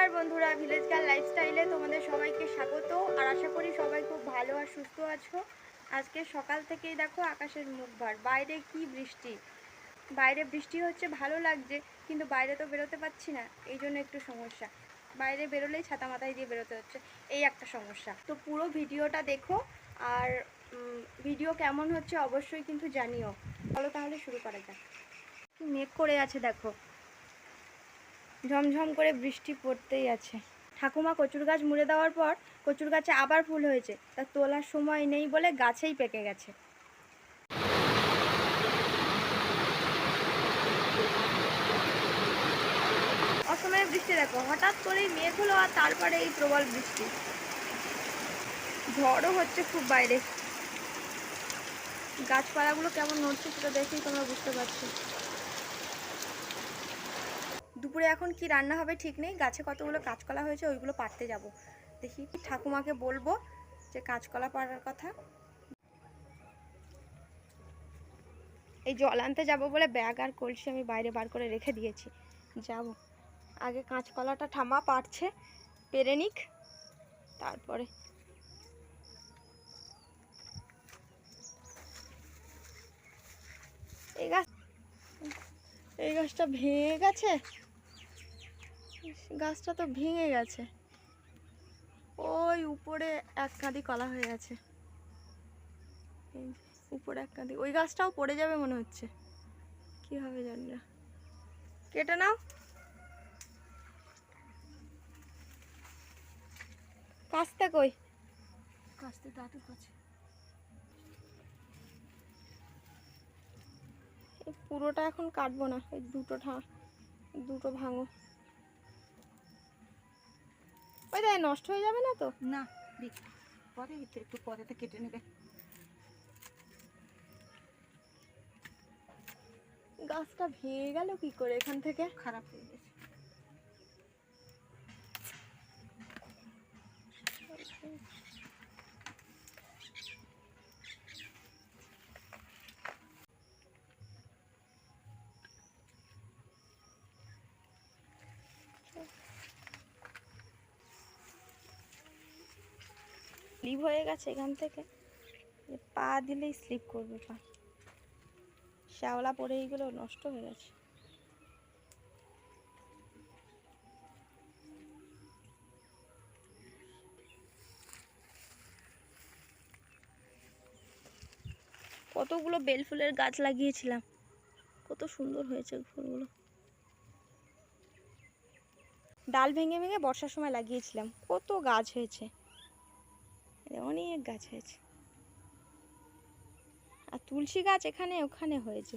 নমস্কার বন্ধুরা village girl লাইফস্টাইলে তোমাদের সবাইকে স্বাগত আর আশা করি সবাই খুব ভালো আর সুস্থ আছো। আজকে সকাল থেকেই দেখো আকাশের মুখ ভার, বাইরে কি বৃষ্টি? বাইরে বৃষ্টি হচ্ছে, ভালো লাগছে, কিন্তু বাইরে তো বেরোতে পারছি না, এই জন্য একটু সমস্যা। বাইরে বেরোলেই ছাতা মাথায় দিয়ে বেরোতে হচ্ছে, এই একটা সমস্যা। তো পুরো ভিডিওটা দেখো আর ভিডিও কেমন হচ্ছে অবশ্যই কিন্তু জানিও। চলো তাহলে শুরু করা যাক। মেঘ করে আছে দেখো। ঝমঝম করে বৃষ্টি পড়তেই আছে। ঠাকুমা কচুর গাছ মুড়ে দেওয়ার পর কচুর গাছে আবার ফুল হয়েছে। তা তোলার সময় নেই বলে গাছেই পেকে গেছে। অসময়ে বৃষ্টি দেখো, হঠাৎ করেই মেঘ হলো আর তারপরে এই প্রবল বৃষ্টি। ঝড়ও হচ্ছে খুব বাইরে। গাছপালাগুলো কেমন নড়ছে সেটা দেখেই তোমরা বুঝতে পারছ। দুপুরে এখন কি রান্না হবে ঠিক নেই। গাছে কতগুলো কাঁচকলা হয়েছে ওইগুলো পাড়তে যাব। দেখি ঠাকুমাকে বলব যে কাঁচকলা পাড়ার কথা। এই জল আনতে যাব বলে ব্যাগ আর কলসি আমি বাইরে বার করে রেখে দিয়েছি। যাব। আগে কাঁচকলাটা ঠামা পাড়ছে, পেরে নিক, তারপরে। এই গাছ এই গাছটা ভেঙে গেছে? গাছটা তো ভেঙে গেছে। ওই উপরে এক কাঁদি কলা হয়ে গেছে। উপরে এক কাঁদি। ওই গাছটাও পড়ে যাবে মনে হচ্ছে। কি হবে জানি না। কেটে নাও। কাস্তে কই? কাস্তে দাদু কাছে। পুরোটা এখন কাটবো না এই দুটো ঠা দুটো ভাঙো। ওই দেখ নষ্ট হয়ে যাবে না তো? না পরে একটু পরে তো কেটে নেবে। গাছটা ভেঙে গেল কি করে এখান থেকে? খারাপ হয়ে গেছে। স্লিপ হয়ে গেছে এখান থেকে। পা দিলেই স্লিপ করবে পা। শ্যাওলা পড়ে এইগুলো নষ্ট হয়ে গেছে। কতগুলো বেল ফুলের গাছ লাগিয়েছিলাম। কত সুন্দর হয়েছে ফুলগুলো। ডাল ভেঙে ভেঙে বর্ষার সময় লাগিয়েছিলাম। কত গাছ হয়েছে। অনেক গাছ হয়েছে। আর তুলসী গাছ এখানে, ওখানে হয়েছে।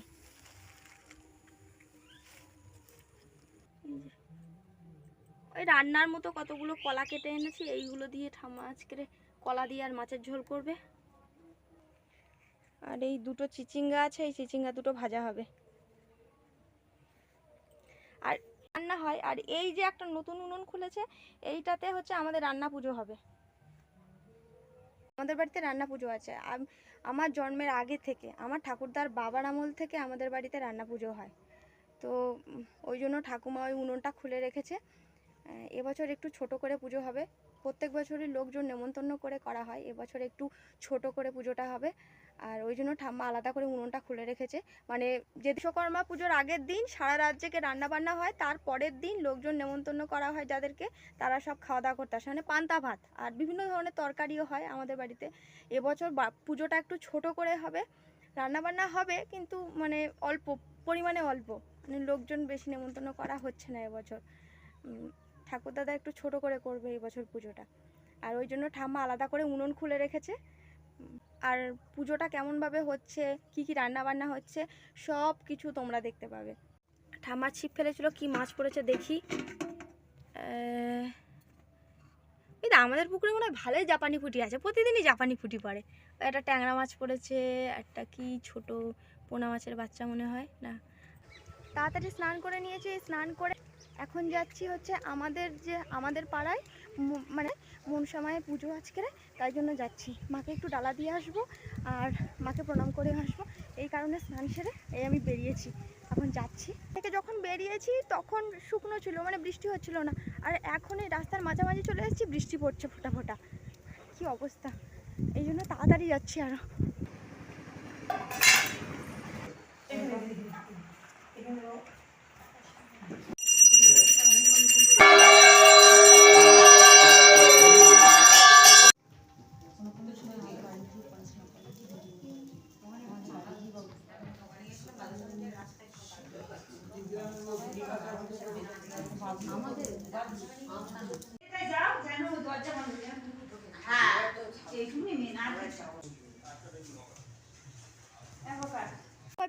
ওই রান্নার মতো কতগুলো কলা কেটে এনেছি, এইগুলো দিয়ে ঠাম্মা আজকে কলা দিয়ে আর মাছের ঝোল করবে। আর এই দুটো চিচিঙ্গা আছে, এই চিচিঙ্গা দুটো ভাজা হবে। আর রান্না হয়, আর এই যে একটা নতুন উনুন খুলেছে, এইটাতে হচ্ছে আমাদের রান্না পুজো হবে। আমাদের বাড়িতে রান্না পুজো আছে। আম- আমার জন্মের আগে থেকে, আমার ঠাকুরদার বাবার আমল থেকে আমাদের বাড়িতে রান্না পুজো হয়। তো ওই জন্য ঠাকুমা ওই উনুনটা খুলে রেখেছে। এবছর একটু ছোট করে পুজো হবে। প্রত্যেক বছরই লোকজন নেমন্তন্ন করে করা হয়। এবছর একটু ছোট করে পুজোটা হবে। আর ওই জন্য ঠাম্মা আলাদা করে উনুনটা খুলে রেখেছে। মানে যে বিশ্বকর্মা পুজোর আগের দিন সারা রাজ্যকে রান্না বান্না হয়, তার পরের দিন লোকজন নেমন্তন্ন করা হয় যাদেরকে। তারা সব খাওয়া দাওয়া করতে আসে। মানে পান্তা ভাত আর বিভিন্ন ধরনের তরকারিও হয় আমাদের বাড়িতে। এবছর পুজোটা একটু ছোট করে হবে। রান্নাবান্না হবে কিন্তু মানে অল্প, পরিমাণে অল্প। মানে লোকজন বেশি নেমন্তন্ন করা হচ্ছে না এবছর। ঠাকুরদাদা একটু ছোট করে করবে এবছর পুজোটা। আর ওই জন্য ঠাম্মা আলাদা করে উনুন খুলে রেখেছে। আর পুজোটা কেমনভাবে হচ্ছে, কি কি রান্না বান্না হচ্ছে, সব কিছু তোমরা দেখতে পাবে। ঠাম্মা ছিপ ফেলেছিল, কি মাছ পড়েছে দেখি। এই তো আমাদের পুকুরে মনে হয় ভালোই জাপানি পুঁটি আছে, প্রতিদিনই জাপানি পুঁটি পড়ে। একটা ট্যাংরা মাছ পড়েছে, একটা কি ছোট পোনা মাছের বাচ্চা মনে হয়, না। তাড়াতাড়ি স্নান করে নিয়েছি স্নান করে এখন যাচ্ছি হচ্ছে আমাদের যে, আমাদের পাড়ায় মানে মনসামায়ের পুজো আজকে, তাই জন্য যাচ্ছি। মাকে একটু ডালা দিয়ে আসব, আর মাকে প্রণাম করে আসব। এই কারণে স্নান সেরে এই আমি বেরিয়েছি। এখন যাচ্ছি। থেকে যখন বেরিয়েছি, তখন শুকনো ছিল মানে বৃষ্টি হচ্ছিল না। আর এখন এই রাস্তার মাঝামাঝি চলে এসেছি, বৃষ্টি পড়ছে ফোটা ফোটা কী অবস্থা? এই জন্য তাড়াতাড়ি যাচ্ছি আরও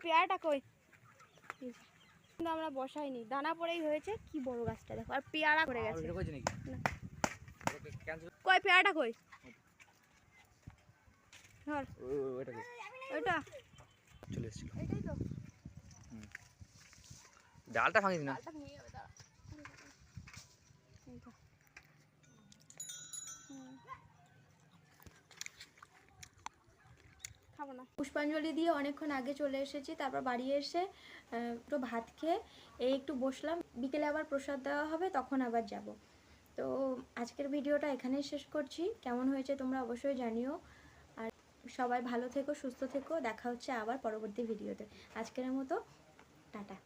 পেয়ারাটা কই? কিন্তু আমরা বসাইনি। দানা পড়েই হয়েছে কি বড় গাছটা দেখো। আর পেয়ারা পড়ে গেছে। কই পেয়ারাটা কই? ধর। ওইটা ওইটা। চলে এসেছিল। ডালটা ভাঙিস না ডালটা ভেঙে যাবে দাঁড়া এই তো। হুম। পুষ্পাঞ্জলি দিয়ে অনেকক্ষণ আগে চলে এসেছি, তারপর বাড়ি এসে একটু ভাত খেয়ে এই একটু বসলাম। বিকেলে আবার প্রসাদ দেওয়া হবে, তখন আবার যাব। তো আজকের ভিডিওটা এখানেই শেষ করছি। কেমন হয়েছে তোমরা অবশ্যই জানিও। আর সবাই ভালো থেকো, সুস্থ থেকো। দেখা হচ্ছে আবার পরবর্তী ভিডিওতে। আজকের মতো, টাটা।